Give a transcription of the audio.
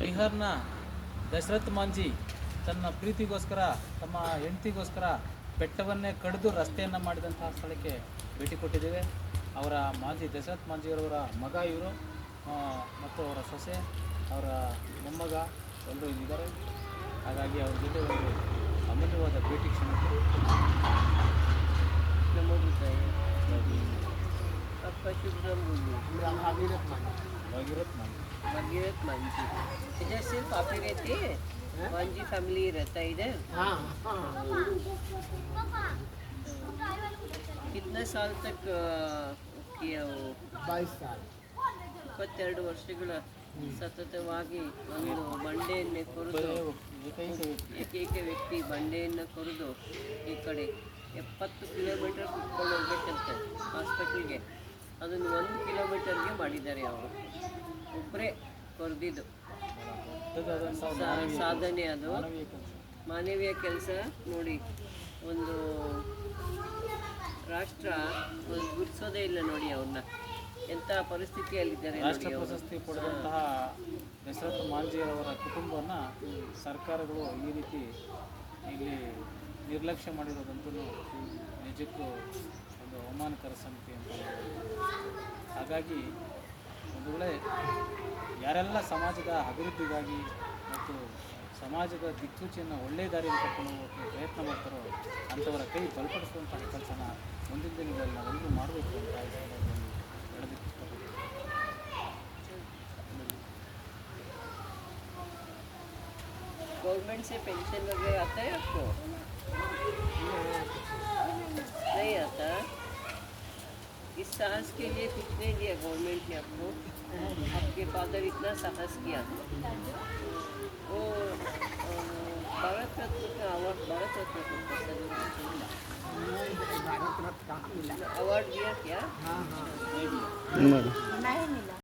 ಬಿಹಾರ್ನ ದಶರಥ್ ಮಾಂಜಿ ತನ್ನ ಪ್ರೀತಿಗೋಸ್ಕರ, ತಮ್ಮ ಹೆಂಡತಿಗೋಸ್ಕರ ಬೆಟ್ಟವನ್ನೇ ಕಡಿದು ರಸ್ತೆಯನ್ನು ಮಾಡಿದಂತಹ ಸ್ಥಳಕ್ಕೆ ಭೇಟಿ ಕೊಟ್ಟಿದ್ದೇವೆ. ಅವರ ಮಾಜಿ ದಶರಥ್ ಮಾಂಜಿಯವರವರ ಮಗ ಇವರು. ಮತ್ತು ಅವರ ಸೊಸೆ, ಅವರ ಮೊಮ್ಮಗ ಎಲ್ಲರೂ ಇದ್ದಾರೆ ಹಾಗಾಗಿ ಅವ್ರ ಜೊತೆ ಒಂದು ಅಮೂಲ್ಯವಾದ ಭೇಟಿ ಕ್ಷಣಕ್ಕೆ Pasyugram dulu. Kurang Hagirat man. Hagirat man. Hagirat man. ಇದು ಸಿರ್ಫ್ ಅಪಿರೈತಿ ಒಂಜಿ ಫ್ಯಾಮಿಲಿ ಇರುತ್ತೆ ಇದು ಕಿತ್ನ ಇಪ್ಪತ್ತೆರಡು ವರ್ಷಗಳ ಸತತವಾಗಿ ಒಂದು ಬಂಡೆಯನ್ನೇ ಕೊರೆದು ಏಕೈಕ ವ್ಯಕ್ತಿ ಬಂಡೆಯನ್ನು ಕೊರೆದು ಈ ಕಡೆ ಎಪ್ಪತ್ತು ಕಿಲೋಮೀಟರ್ ಕುತ್ಕೊಂಡು ಹೋಗ್ಬೇಕಂತ ಅದನ್ನು ಒಂದು ಕಿಲೋಮೀಟರ್ಗೆ ಮಾಡಿದ್ದಾರೆ ಅವರು. ಒಬ್ಬರೇ ಕೊರೆದಿದ್ದು. ಸಾಧನೆ ಅದು. ಮಾನವೀಯ ಕೆಲಸ ನೋಡಿ ಒಂದು ರಾಷ್ಟ್ರ ಒಂದು ಗುರ್ಸೋದೇ ಇಲ್ಲ ನೋಡಿ ಅವ್ರನ್ನ. ಎಂಥ ಪರಿಸ್ಥಿತಿಯಲ್ಲಿದ್ದಾರೆ ರಾಷ್ಟ್ರ ಪ್ರಶಸ್ತಿ ಪಡೆದಂತಹ ದಶರಥ ಮಾಂಜಿಯವರ ಕುಟುಂಬವನ್ನು ಸರ್ಕಾರಗಳು ಈ ರೀತಿ ಇಲ್ಲಿ ನಿರ್ಲಕ್ಷ್ಯ ಮಾಡಿರೋದಂತೂ ನಿಜಕ್ಕೂ ಒಂದು ಅವಮಾನಕರ ಸಂಗತಿ ಅಂತ ಹೇಳ್ಬೋದು. ಹಾಗಾಗಿ ಒಂದು ವೇಳೆ ಯಾರೆಲ್ಲ ಸಮಾಜದ ಅಭಿವೃದ್ಧಿಗಾಗಿ ಮತ್ತು ಸಮಾಜದ ದಿಕ್ಸೂಚಿಯನ್ನು ಒಳ್ಳೆಯ ದಾರಿಯಲ್ಲಿ ಕರ್ಕೊಂಡು ಹೋಗೋಕ್ಕೆ ಪ್ರಯತ್ನ ಮಾಡ್ತಾರೋ ಅಂಥವರ ಕೈ ಬಲಪಡಿಸುವಂತಹ ಕೆಲಸನ ಮುಂದಿನ ದಿನಗಳಲ್ಲಿ ನಾವೆಲ್ಲರೂ ಮಾಡಬೇಕು ಅಂತ ಈ ಸಂದರ್ಭದಲ್ಲಿ ಹೇಳೋದಕ್ಕೆ ಇಷ್ಟಪಡ್ತೀನಿ गवर्नमेंट से पेंशन वगैरह आता है आपको नहीं आता इस साहस के लिए कितने लिए दिया गवर्नमेंट ने आपको आपके फादर इतना साहस किया? वो भारत रत्न का अवार्ड भारत रत्न को पसंद भारत रत्न अवार्ड दिया क्या? हाँ हाँ। नहीं। नहीं मिला।